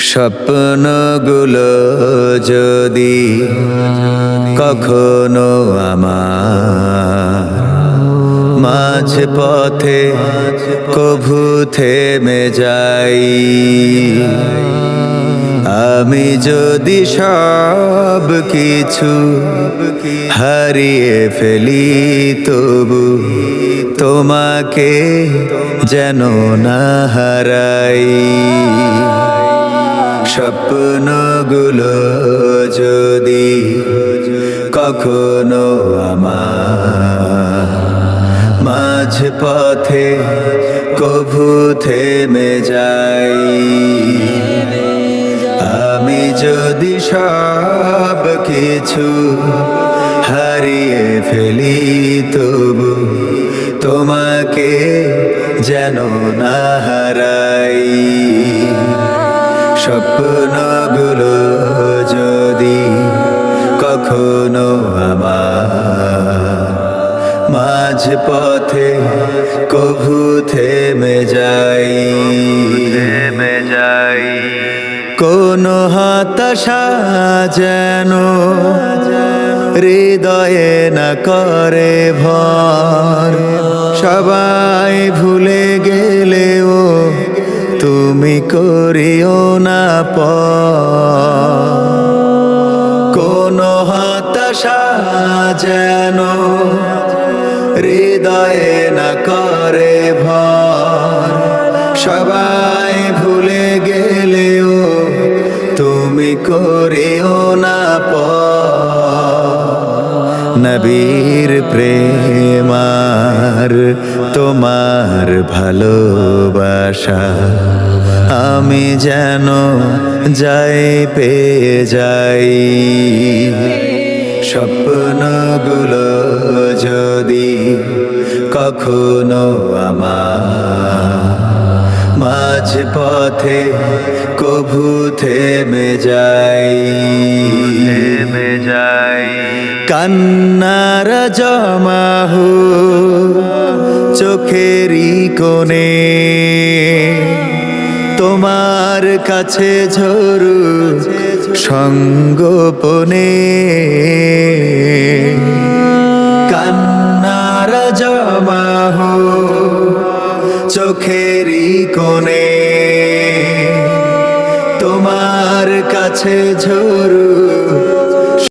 স্বপ্নগুলো যদি কখনো আমার মাঝ পথে কভু থেমে যাই। আমি যদি সব কিছু হারিয়ে ফেলি, তবু তোমাকে যেন না হারাই। স্বপ্নগুলো যদি কখনো আমার মাঝ পথে কভু থেমে যাই। আমি যদি সব কিছু হারিয়ে ফেলি, তবু তোমাকে যেন না হারাই। স্বপ্নগুলো যদি কখনো আমার মাঝ পথে কভু থেমে যাই থেমে যাই। কোন হতাশা যেন হৃদয়ে না করে ভর। সবাই ভুলে করিও না প কোন হতাশা যেন হৃদয়ে না করে ভর। সবাই ভুলে গেলেও তুমি করিও না প নবীর প্রেমার তোমার ভালোবাসা। আমি যেন যাই পেয়ে যাই। স্বপ্নগুলো যদি কখনো আমার মাঝ পথে কভু থেমে যাই। থেমে যাই। কান্নার জমাহু চোখেরই কোণে তোমার কাছে ঝরু সঙ্গোপনে। কান্নার জমাহ চোখেরই কোণে। তোমার কাছে ঝরু